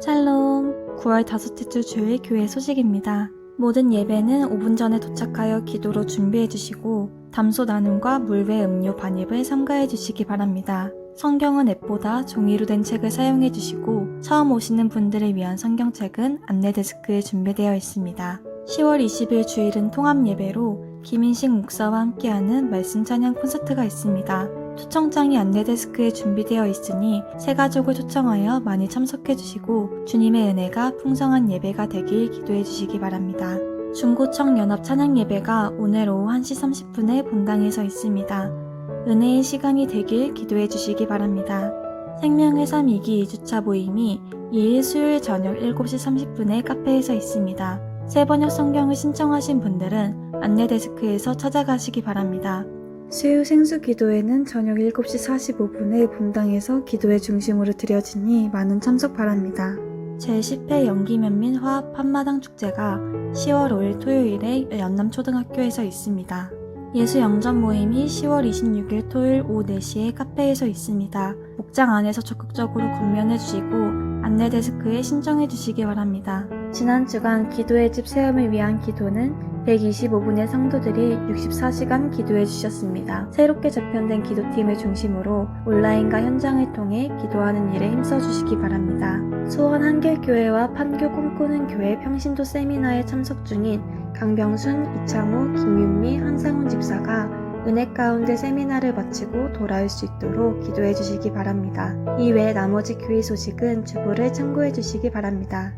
샬롬 9월 다섯째 주 주일 교회 소식입니다. 모든 예배는 5분 전에 도착하여 기도로 준비해 주시고 담소 나눔과 물외 음료 반입을 삼가해 주시기 바랍니다. 성경은 앱보다 종이로 된 책을 사용해 주시고 처음 오시는 분들을 위한 성경책은 안내 데스크에 준비되어 있습니다. 10월 20일 주일은 통합 예배로 김인식 목사와 함께하는 말씀 찬양 콘서트가 있습니다. 초청장이 안내 데스크에 준비되어 있으니 새 가족을 초청하여 많이 참석해 주시고 주님의 은혜가 풍성한 예배가 되길 기도해 주시기 바랍니다. 중고청 연합 찬양 예배가 오늘 오후 1시 30분에 본당에서 있습니다. 은혜의 시간이 되길 기도해 주시기 바랍니다. 생명의 삶 2기 2주차 모임이 2일 수요일 저녁 7시 30분에 카페에서 있습니다. 새 번역 성경을 신청하신 분들은 안내 데스크에서 찾아가시기 바랍니다. 수요 생수 기도회는 저녁 7시 45분에 본당에서 기도회 중심으로 드려지니 많은 참석 바랍니다. 제10회 연기면민 화합 한마당 축제가 10월 5일 토요일에 연남초등학교에서 있습니다. 예수 영전 모임이 10월 26일 토요일 오후 4시에 카페에서 있습니다. 목장 안에서 적극적으로 건면해 주시고 안내 데스크에 신청해 주시기 바랍니다. 지난 주간 기도의 집 세움을 위한 기도는 125분의 성도들이 64시간 기도해 주셨습니다. 새롭게 재편된 기도팀을 중심으로 온라인과 현장을 통해 기도하는 일에 힘써 주시기 바랍니다. 수원 한길교회와 판교 꿈꾸는 교회 평신도 세미나에 참석 중인 강병순, 이창호, 김윤미, 한상훈 집사가 은혜 가운데 세미나를 마치고 돌아올 수 있도록 기도해 주시기 바랍니다. 이외 나머지 교회 소식은 주보를 참고해 주시기 바랍니다.